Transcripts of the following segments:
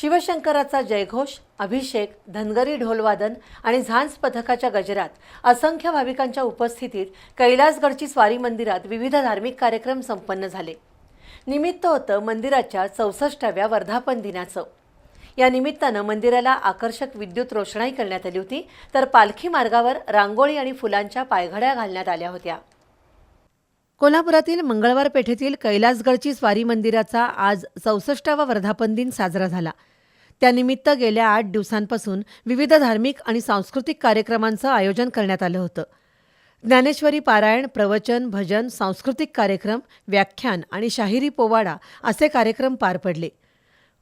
शिवशंकराचा जयघोष अभिषेक धनगरी ढोलवादन आणि झांज पथकाच्या गजरात असंख्य भाविकांच्या उपस्थितीत कैलासगडची स्वारी मंदिरात विविध धार्मिक कार्यक्रम संपन्न झाले. निमित्त होतं मंदिराच्या चौसष्टाव्या वर्धापन दिनाचं. या निमित्तानं मंदिराला आकर्षक विद्युत रोषणाई करण्यात आली होती तर पालखी मार्गावर रांगोळी आणि फुलांच्या पायघड्या घालण्यात आल्या होत्या. कोल्हापुरातील मंगळवार पेठेतील कैलासगडची स्वारी मंदिराचा आज चौसष्टावा वर्धापन दिन साजरा झाला. त्यानिमित्त गेल्या आठ दिवसांपासून विविध धार्मिक आणि सांस्कृतिक कार्यक्रमांचं आयोजन करण्यात आलं होतं. ज्ञानेश्वरी पारायण प्रवचन भजन सांस्कृतिक कार्यक्रम व्याख्यान आणि शाहिरी पोवाडा असे कार्यक्रम पार पडले.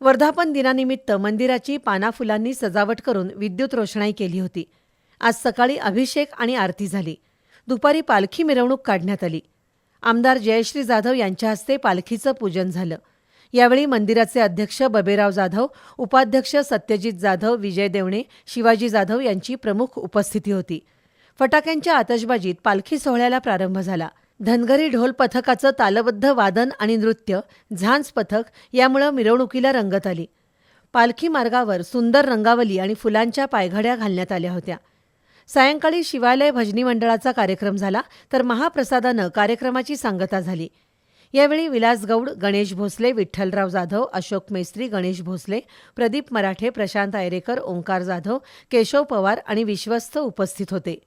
वर्धापन दिनानिमित्त मंदिराची पानाफुलांनी सजावट करून विद्युत रोषणाई केली होती. आज सकाळी अभिषेक आणि आरती झाली. दुपारी पालखी मिरवणूक काढण्यात आली. आमदार जयश्री जाधव यांच्या हस्ते पालखीचं पूजन झालं. यावेळी मंदिराचे अध्यक्ष बबेराव जाधव उपाध्यक्ष सत्यजित जाधव विजय देवणे शिवाजी जाधव यांची प्रमुख उपस्थिती होती. फटाक्यांच्या आतषबाजीत पालखी सोहळ्याला प्रारंभ झाला. धनगरी ढोल पथकाचं तालबद्ध वादन आणि नृत्य झांज पथक यामुळं मिरवणुकीला रंगत आली. पालखी मार्गावर सुंदर रंगावली आणि फुलांच्या पायघड्या घालण्यात आल्या होत्या. सायंकाळी शिवालय भजनी मंडळाचा कार्यक्रम झाला तर महाप्रसादानं कार्यक्रमाची सांगता झाली. यावेळी विलास गौड गणेश भोसले विठ्ठलराव जाधव अशोक मेस्त्री गणेश भोसले प्रदीप मराठे प्रशांत आयरेकर ओंकार जाधव केशव पवार आणि विश्वस्त उपस्थित होते.